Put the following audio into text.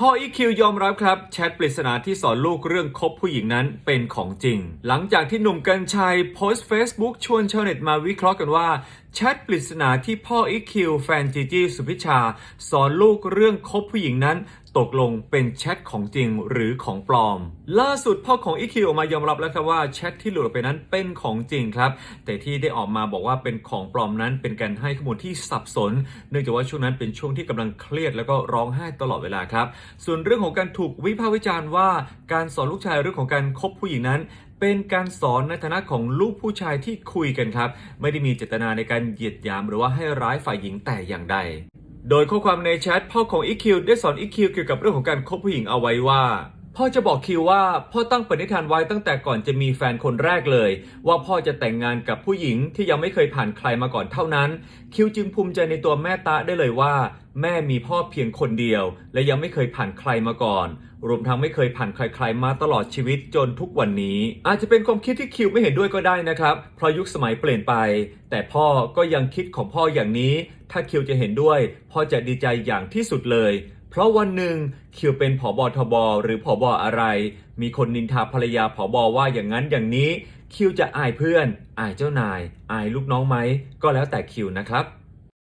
พ่ออีคิวยอมรับครับแชทปริศนาที่สอนลูกเรื่องคบผู้หญิงนั้นเป็นของจริง หลังจากที่หนุ่มกัญชัยโพสต์ Facebook ชวนชาวเน็ตมาวิเคราะห์กันว่า แชทปริศนาที่พ่ออีคิวแฟนจีจี้สุพิชา สอนลูกเรื่องคบผู้หญิงนั้นตกลงเป็นแชทของจริงหรือของปลอม ล่าสุดพ่อของอีคิวออกมายอมรับแล้วครับว่าแชทที่หลุดออกไปนั้นเป็นของจริงครับ แต่ที่ได้ออกมาบอกว่าเป็นของปลอมนั้น เป็นการให้ข้อมูลที่สับสน เนื่องจากว่าช่วงนั้นเป็นช่วงที่กำลังเครียดแล้วก็ร้องไห้ตลอดเวลาครับ ส่วนเรื่องของการถูกวิพากษ์วิจารณ์ว่า การสอนลูกชายเรื่องของการคบผู้หญิงนั้น เป็นการสอนในฐานะของลูกผู้ชายที่คุยกันครับ ไม่ได้มีเจตนาในการเหยียดหยามหรือว่าให้ร้ายฝ่ายหญิงแต่อย่างใด โดยข้อความในแชทพ่อของอีคิวได้สอนอีคิวเกี่ยวกับเรื่องของการคบผู้หญิงเอาไว้ว่า พ่อจะบอกคิวว่าพ่อตั้งปณิธานไว้ตั้งแต่ก่อนจะมีแฟนคนแรกเลย ว่าพ่อจะแต่งงานกับผู้หญิงที่ยังไม่เคยผ่านใครมาก่อนเท่านั้น คิวจึงภูมิใจในตัวแม่ตาได้เลยว่า แม่มีพ่อเพียงคนเดียว และยังไม่เคยผ่านใครมาก่อน รวมทั้งไม่เคยผ่านใครๆมาตลอดชีวิตจนทุกวันนี้ อาจจะเป็นความคิดที่คิวไม่เห็นด้วยก็ได้นะครับ เพราะยุคสมัยเปลี่ยนไป แต่พ่อก็ยังคิดของพ่ออย่างนี้ ถ้าคิวจะเห็นด้วย พ่อจะดีใจอย่างที่สุดเลยเพราะวันหนึ่งคิวเป็นผอบอทบหรือผอบออะไร มีคนนินทาภรรยาผอบอว่าอย่างนั้นอย่างนี้ คิวจะอายเพื่อน อายเจ้านาย อายลูกน้องไหม ก็แล้วแต่คิวนะครับ